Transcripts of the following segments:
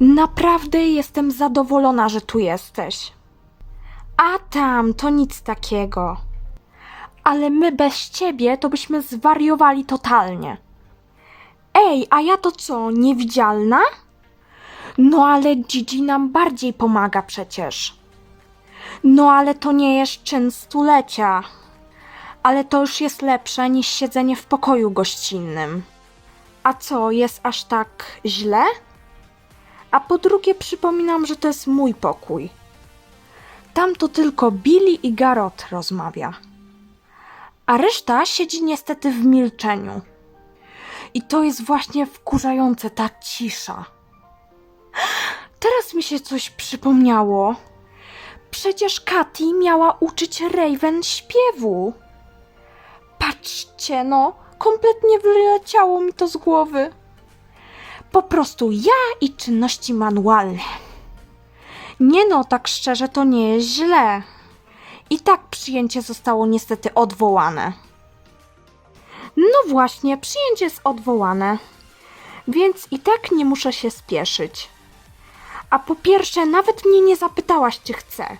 Naprawdę jestem zadowolona, że tu jesteś. A tam, to nic takiego. Ale my bez ciebie to byśmy zwariowali totalnie. Ej, a ja to co, niewidzialna? No ale Gigi nam bardziej pomaga przecież. No ale to nie jest czyn stulecia. Ale to już jest lepsze niż siedzenie w pokoju gościnnym. A co, jest aż tak źle? A po drugie przypominam, że to jest mój pokój. Tam to tylko Billy i Garot rozmawia. A reszta siedzi niestety w milczeniu. I to jest właśnie wkurzające ta cisza. Teraz mi się coś przypomniało. Przecież Katy miała uczyć Raven śpiewu. Patrzcie, no, kompletnie wyleciało mi to z głowy. Po prostu ja i czynności manualne. Nie no, tak szczerze to nie jest źle. I tak przyjęcie zostało niestety odwołane. No właśnie, przyjęcie jest odwołane. Więc i tak nie muszę się spieszyć. A po pierwsze, nawet mnie nie zapytałaś, czy chcę.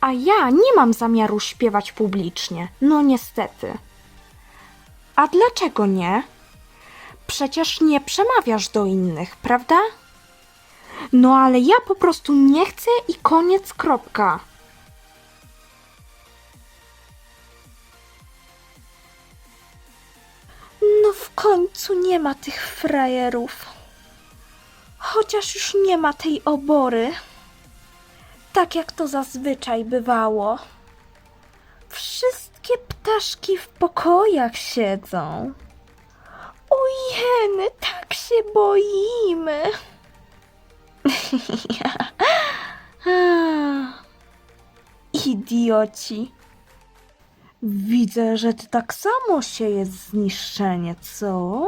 A ja nie mam zamiaru śpiewać publicznie. No niestety. A dlaczego nie? Przecież nie przemawiasz do innych, prawda? No ale ja po prostu nie chcę i koniec, kropka. No w końcu nie ma tych frajerów. Chociaż już nie ma tej obory. Tak jak to zazwyczaj bywało. Wszystkie ptaszki w pokojach siedzą. Ojeny, tak się boimy. Idioci. Widzę, że ty tak samo sieje zniszczenie, co?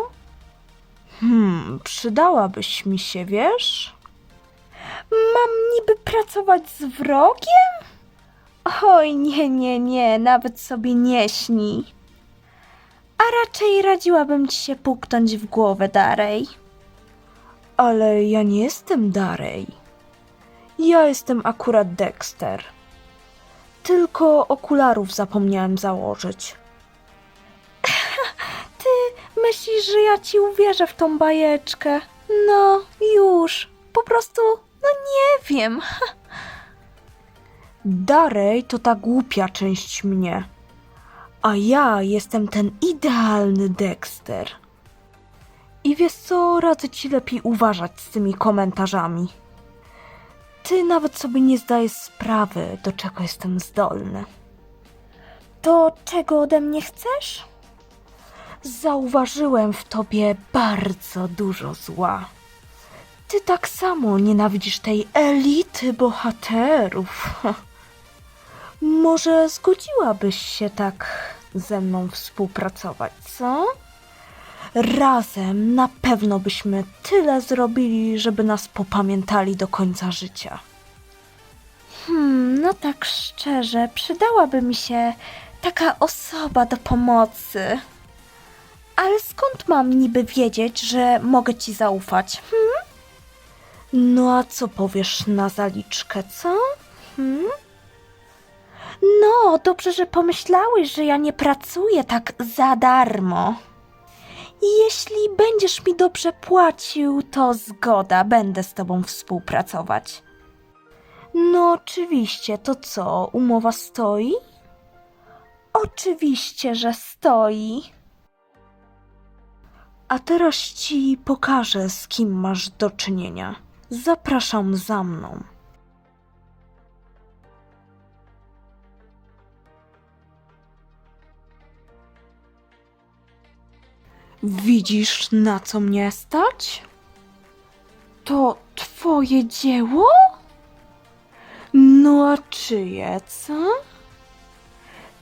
Hmm, przydałabyś mi się, wiesz? Mam niby pracować z wrogiem? Oj, nie, nie, nie, nawet sobie nie śni. A raczej radziłabym ci się puknąć w głowę, Darej. Ale ja nie jestem Darej. Ja jestem akurat Dexter. Tylko okularów zapomniałem założyć. Ty myślisz, że ja ci uwierzę w tą bajeczkę? No, już. Po prostu, no nie wiem. Darej to ta głupia część mnie. A ja jestem ten idealny Dexter. I wiesz co, radzę ci lepiej uważać z tymi komentarzami. Ty nawet sobie nie zdajesz sprawy, do czego jestem zdolny. To czego ode mnie chcesz? Zauważyłem w tobie bardzo dużo zła. Ty tak samo nienawidzisz tej elity bohaterów. Może zgodziłabyś się tak ze mną współpracować, co? Razem na pewno byśmy tyle zrobili, żeby nas popamiętali do końca życia. Hmm, no tak szczerze, przydałaby mi się taka osoba do pomocy. Ale skąd mam niby wiedzieć, że mogę ci zaufać? Hmm? No a co powiesz na zaliczkę, co? Hmm? No, dobrze, że pomyślałeś, że ja nie pracuję tak za darmo. Jeśli będziesz mi dobrze płacił, to zgoda, będę z tobą współpracować. No, oczywiście, to co, umowa stoi? Oczywiście, że stoi. A teraz ci pokażę, z kim masz do czynienia. Zapraszam za mną. Widzisz, na co mnie stać? To twoje dzieło? No a czyje, co?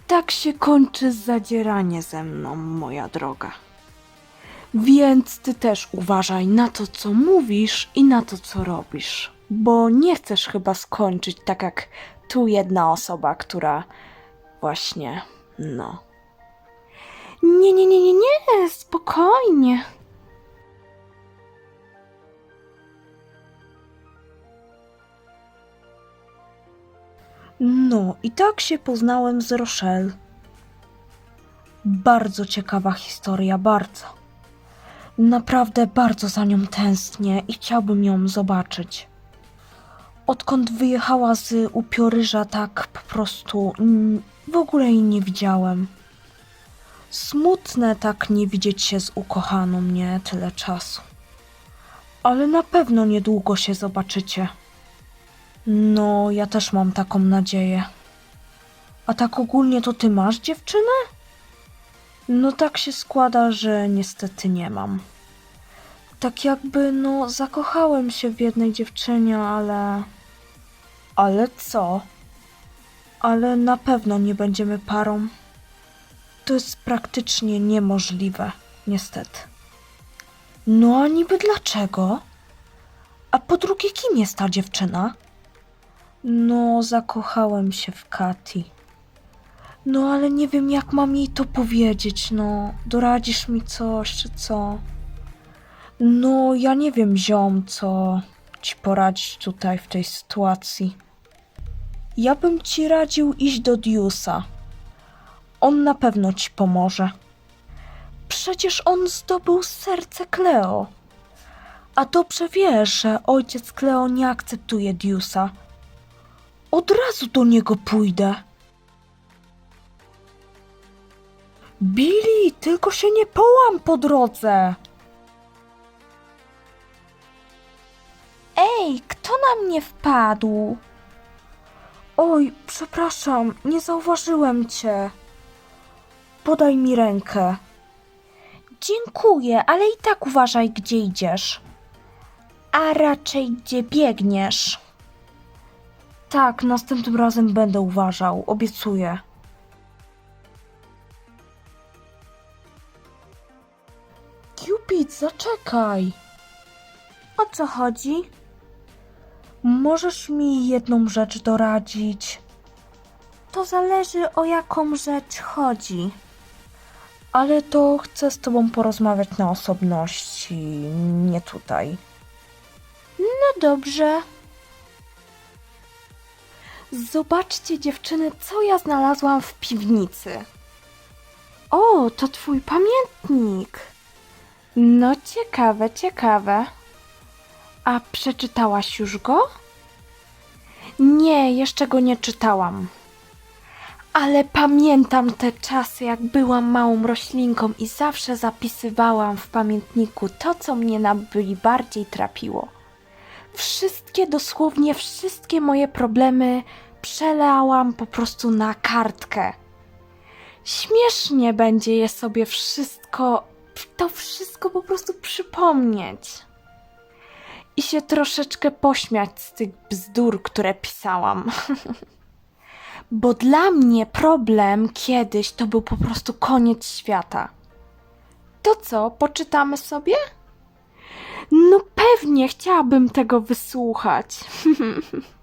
Tak się kończy zadzieranie ze mną, moja droga. Więc ty też uważaj na to, co mówisz i na to, co robisz. Bo nie chcesz chyba skończyć tak jak tu jedna osoba, która właśnie, no. Spokojnie. No i tak się poznałem z Rochelle. Bardzo ciekawa historia, bardzo. Naprawdę bardzo za nią tęsknię i chciałbym ją zobaczyć. Odkąd wyjechała z upioryża, tak po prostu w ogóle jej nie widziałem. Smutne tak nie widzieć się z ukochaną mnie tyle czasu. Ale na pewno niedługo się zobaczycie. No, ja też mam taką nadzieję. A tak ogólnie to ty masz dziewczynę? No tak się składa, że niestety nie mam. Tak jakby, no, zakochałem się w jednej dziewczynie, ale. Ale co? Ale na pewno nie będziemy parą. To jest praktycznie niemożliwe, niestety. No a niby dlaczego? A po drugie, kim jest ta dziewczyna? No, zakochałem się w Kati. No, ale nie wiem, jak mam jej to powiedzieć, no. Doradzisz mi coś, czy co? No, ja nie wiem, ziom, co ci poradzić tutaj w tej sytuacji. Ja bym ci radził iść do Diusa. On na pewno ci pomoże. Przecież on zdobył serce Cleo. A dobrze wiesz, że ojciec Cleo nie akceptuje Diusa. Od razu do niego pójdę. Billy, tylko się nie połam po drodze. Ej, kto na mnie wpadł? Oj, przepraszam, nie zauważyłem cię. Podaj mi rękę. Dziękuję, ale i tak uważaj, gdzie idziesz. A raczej gdzie biegniesz. Tak, następnym razem będę uważał, obiecuję. Cupid, zaczekaj. O co chodzi? Możesz mi jedną rzecz doradzić? To zależy o jaką rzecz chodzi. Ale to chcę z tobą porozmawiać na osobności, nie tutaj. No dobrze. Zobaczcie, dziewczyny, co ja znalazłam w piwnicy. O, to twój pamiętnik. No, ciekawe, ciekawe. A przeczytałaś już go? Nie, jeszcze go nie czytałam. Ale pamiętam te czasy, jak byłam małą roślinką i zawsze zapisywałam w pamiętniku to, co mnie najbardziej trapiło. Wszystkie, dosłownie wszystkie moje problemy przelałam po prostu na kartkę. Śmiesznie będzie je sobie wszystko, to wszystko po prostu przypomnieć. I się troszeczkę pośmiać z tych bzdur, które pisałam. Bo dla mnie problem kiedyś to był po prostu koniec świata. To co, poczytamy sobie? No pewnie chciałabym tego wysłuchać.